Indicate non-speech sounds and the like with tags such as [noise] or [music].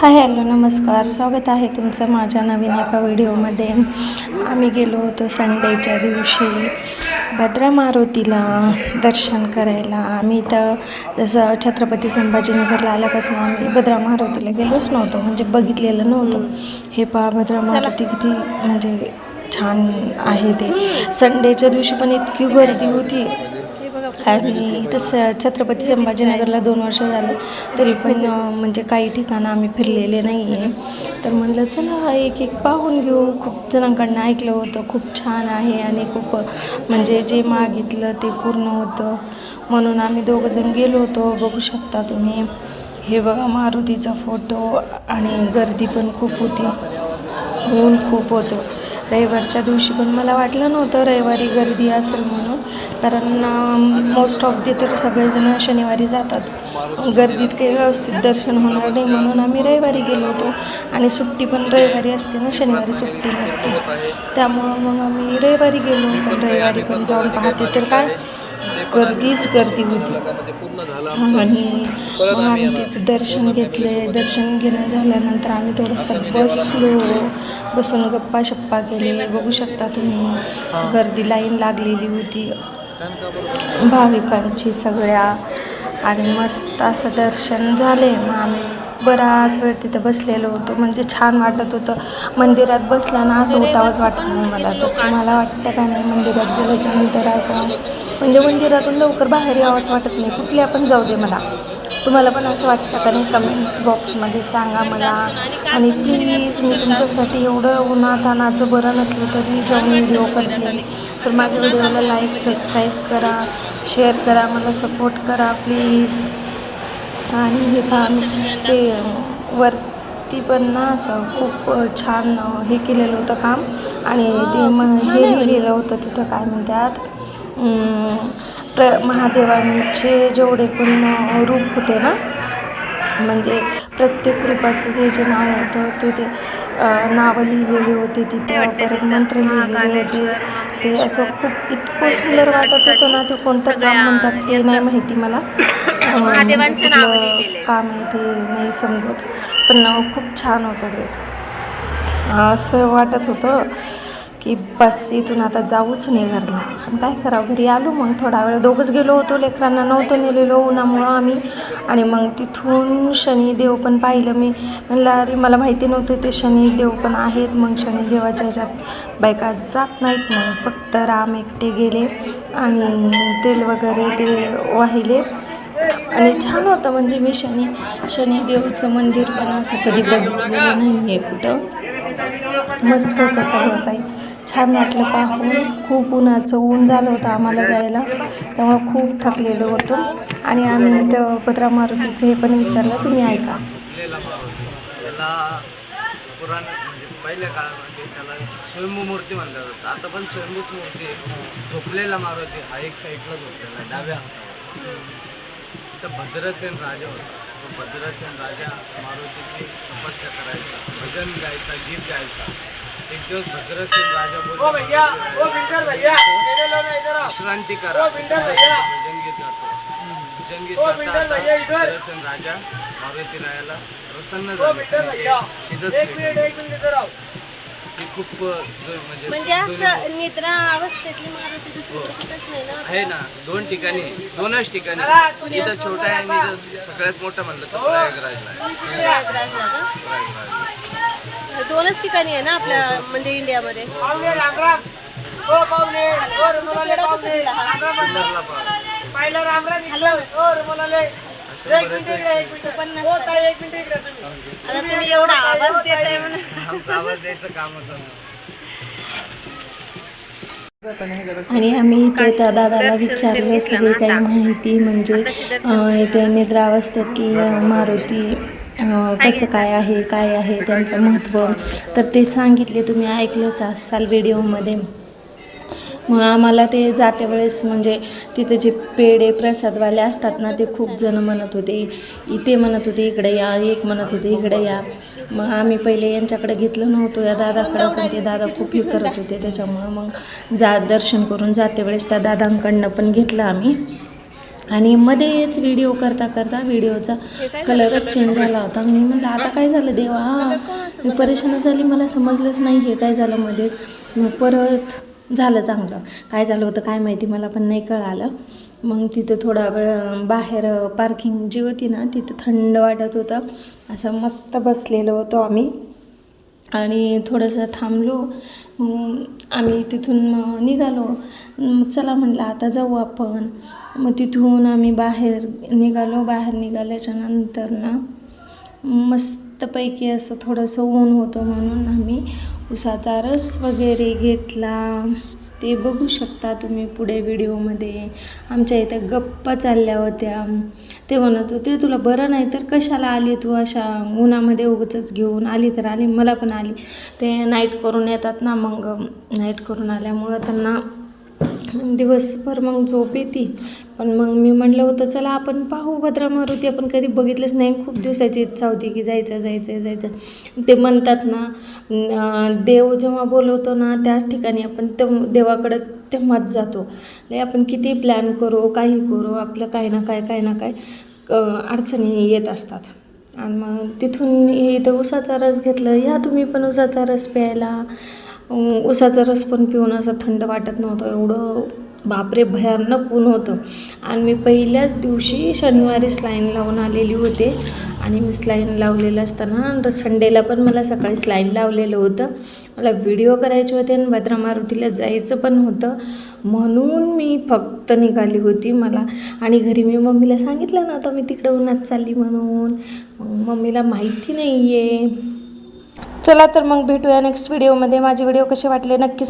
Hi hello नमस्कार. स्वागत आहे तुमचं माझ्या नवीन एका व्हिडिओमध्ये. आम्ही गेलो होतो संडेच्या दिवशी भद्रा मारुतीला दर्शन करायला. आम्ही तर जसं छत्रपती संभाजीनगरला आल्यापासून आम्ही भद्रा मारुतीला गेलोच नव्हतो. म्हणजे बघितलेलं नव्हतं. हे पहा भद्रा मारुती किती म्हणजे छान आहे ते. संडेच्या दिवशी पण इतकी गर्दी होती. आणि इथं स छत्रपती संभाजीनगरला दोन वर्ष झालं तरी पण म्हणजे काही ठिकाणं आम्ही फिरलेले नाही आहे तर म्हणलं चला एक एक पाहून घेऊ. खूप जणांकडनं ऐकलं होतं खूप छान आहे आणि खूप म्हणजे जे मागितलं ते पूर्ण होतं. म्हणून आम्ही दोघंजण गेलो होतो बघू शकता तुम्ही हे बघा मारुतीचा फोटो आणि गर्दी पण खूप होती. ऊन खूप होतं. रविवारच्या दिवशी पण मला वाटलं नव्हतं रविवारी गर्दी असेल म्हणून. कारण मोस्ट ऑफ दी तर सगळेजण शनिवारी जातात. गर्दीत काही व्यवस्थित दर्शन होणार नाही म्हणून आम्ही रविवारी गेलो होतो. आणि सुट्टी पण रविवारी असते ना शनिवारी सुट्टी नसते. त्यामुळं मग आम्ही रविवारी गेलो पण रविवारी पण जाऊन पाहते. तर काय गर्दीच गर्दी होती. आणि मग आम्ही तिथं दर्शन घेतले. दर्शन घेणं झाल्यानंतर आम्ही थोडंसं बसलो. बसून गप्पा शप्पा केले. बघू शकता तुम्ही गर्दी लाईन लागलेली होती. भाविकांची सगळ्या. आणि मस्त असं दर्शन झाले. मग आम्ही बराच वेळ तिथं बसलेलो होतो. म्हणजे छान वाटत होतं. मंदिरात बसलं ना असं उठावंच वाटत नाही मला. तर तुम्हाला वाटतं का नाही मंदिरात गेल्याच्यानंतर असं? म्हणजे मंदिरातून लवकर बाहेर यावंच वाटत नाही. कुठल्या पण जाऊ दे मला तुम्हाला पण असं वाटतं का नाही? कमेंट बॉक्समध्ये सांगा मला. आणि प्लीज मी तुमच्यासाठी एवढं उन्हातानाचं बरं नसलं तरी जाऊन व्हिडिओ करते तर माझ्या व्हिडिओला लाईक सबस्क्राईब करा. शेअर करा. मला सपोर्ट करा प्लीज आणि हे आम्ही ते वरती पण ना असं खूप छान हे केलेलं होतं काम. आणि ते म हे लिहिलेलं होतं तिथं काय म्हणतात? प्र महादेवांचे जेवढे पण रूप होते ना म्हणजे प्रत्येक रूपाचं जे जे नाव होतं ते ते नावं लिहिलेली होती तिथं परत मंत्र लिहिलेले होते. ते असं खूप इतकं सुंदर वाटत होतं ना ते कोणतं काम म्हणतात ते नाही माहिती मला. [coughs] म्हणजे कुठलं काम आहे ते नाही समजत. पण खूप छान होतं ते. असं वाटत होतं की बस इथून आता जाऊच नाही घरला. पण काय करावं घरी आलो मग थोडा वेळ. दोघंच गेलो होतो लेकरांना नव्हतं नेलेलो उन्हामुळं आम्ही. आणि मग तिथून शनिदेव पण पाहिलं मी. म्हणलं अरे मला माहिती नव्हतं ते शनिदेव पण आहेत. मग शनिदेवाच्या ह्याच्यात बायका जात नाहीत मग. फक्त राम एकटे गेले आणि तेल वगैरे ते वाहिले. आणि छान होतं म्हणजे मी शनी शनिदेवचं मंदिर पण असं कधी बघितलेलं नाही आहे कुठं. मस्त होतं सगळं काही. छान वाटलं पाहून. खूप उन्हाचं ऊन झालं होतं आम्हाला जायला. त्यामुळं खूप थकलेलो होतो. आणि आम्ही इथं पत्रा मारुतीचं हे पण विचारलं तुम्ही ऐका म्हणजे पहिल्या काळामध्ये म्हणजे त्याला स्वयंभू मूर्ती म्हणलं जातं आता पण स्वयंभूच मूर्ती झोपलेला मारुती हा एक साईडला झोपलेला डाव्या हातावर. तिथं भद्रसेन राजा होता. तो भद्रसेन राजा मारुतीची तपस्या करायचा भजन गायचा गीत गायचा. एक दिवस भद्रसेन राजा बोलला विश्रांती करा. भजन गीत गातो भजन गाता भद्रसेन राजा मारुती रायाला प्रसन्न झाले. खूप जो म्हणजे म्हणजे असं निद्रा अवस्थेतली मारुती दुसरी कुठंच नाही ना? आहे ना दोन ठिकाणी दोनच ठिकाणी. इथं छोटा आहे सगळ्यात मोठं म्हणलं तर प्रयागराजला आहे. प्रयागराजला का? दोनच ठिकाणी आहे ना आपल्या म्हणजे इंडियामध्ये? हा? सुंदरला पाहा. हॅलो. असं बरेच पण नसतं. आता तुम्ही एवढा आवाज आमचा आवाज द्यायचं कामच असतं आणि आम्ही इथे त्या दादाला विचारलं सगळी काही माहिती म्हणजे अं, इथे निद्रावस्थेतलं मारुती अं, कसं काय आहे काय आहे त्यांचं महत्त्व. तर ते सांगितले तुम्ही ऐकलंच असाल व्हिडिओमध्ये मग आम्हाला ते जाते वेळेस म्हणजे तिथे जे पेढे प्रसादवाले असतात ना ते खूप जण म्हणत होते इथे म्हणत होते इकडे या एक म्हणत होते इकडे या. मग आम्ही पहिले यांच्याकडे घेतलं नव्हतं या दादाकडं पण ते दादा खूप हे करत होते त्याच्यामुळं मग जा दर्शन करून जाते वेळेस त्या दादांकडनं पण घेतलं आम्ही. आणि मध्येच व्हिडिओ करता करता व्हिडिओचा कलरच चेंज झाला होता. मी म्हणलं आता काय झालं देवा? मी परेशान झाली मला समजलंच नाही हे काय झालं मध्येच. मग परत झालं चांगलं. काय झालं होतं काय माहिती मला पण नाही कळालं. मग तिथं थोडा वेळ बाहेर पार्किंग जी होती ना तिथं थंड वाटत होतं. असं मस्त बसलेलो होतो आम्ही. आणि थोडंसं थांबलो. आम्ही तिथून मग निघालो. चला म्हटलं आता जाऊ आपण. मग तिथून आम्ही बाहेर निघालो. बाहेर निघाल्याच्या नंतर ना मस्तपैकी असं थोडंसं ऊन होतं म्हणून आम्ही उसाचा रस वगैरे घेतला. ते बघू शकता तुम्ही पुढे व्हिडिओमध्ये. आमच्या इथे गप्पा चालल्या होत्या. ते म्हणत होते तुला बरं नाही तर कशाला आली तू अशा उन्हामध्ये उगचच घेऊन? आली तर आली मला पण आली. ते नाईट करून येतात ना मग. नाईट करून आल्यामुळं त्यांना दिवसभर मग झोप येते. पण मग मी म्हटलं होतं चला आपण पाहू भद्रा मारुती. आपण कधी बघितलंच नाही. खूप दिवसाची इच्छा होती की जायचं जायचं जायचं. ते म्हणतात ना देव जेव्हा बोलवतो ना त्याच ठिकाणी आपण ते देवाकडं तेव्हाच जातो. लय आपण किती प्लॅन करू काही करू आपलं काही ना काय काही ना काय अडचणी येत असतात. आणि मग तिथून इथं उसाचा रस घेतलं. या तुम्ही पण उसाचा रस प्यायला. उसाचा रस पण पिऊन असं थंड वाटत नव्हतं. एवढं बापरे भयानक ऊन होतं. आणि मी पहिल्याच दिवशी शनिवारी स्लाईन लावून आलेली होते. आणि मी स्लाईन लावलेलं असताना संडेला पण मला सकाळी स्लाईन लावलेलं होतं. मला व्हिडिओ करायचे होते आणि भद्रा मारुतीला जायचं पण होतं. म्हणून मी फक्त निघाली होती मला. आणि घरी मी मम्मीला सांगितलं ना मी तिकडं उन्हात चालली म्हणून. मम्मीला माहिती नाही आहे चला तर मग भेटूया नेक्स्ट व्हिडिओमध्ये माझे व्हिडिओ कसे वाटले नक्की सांग.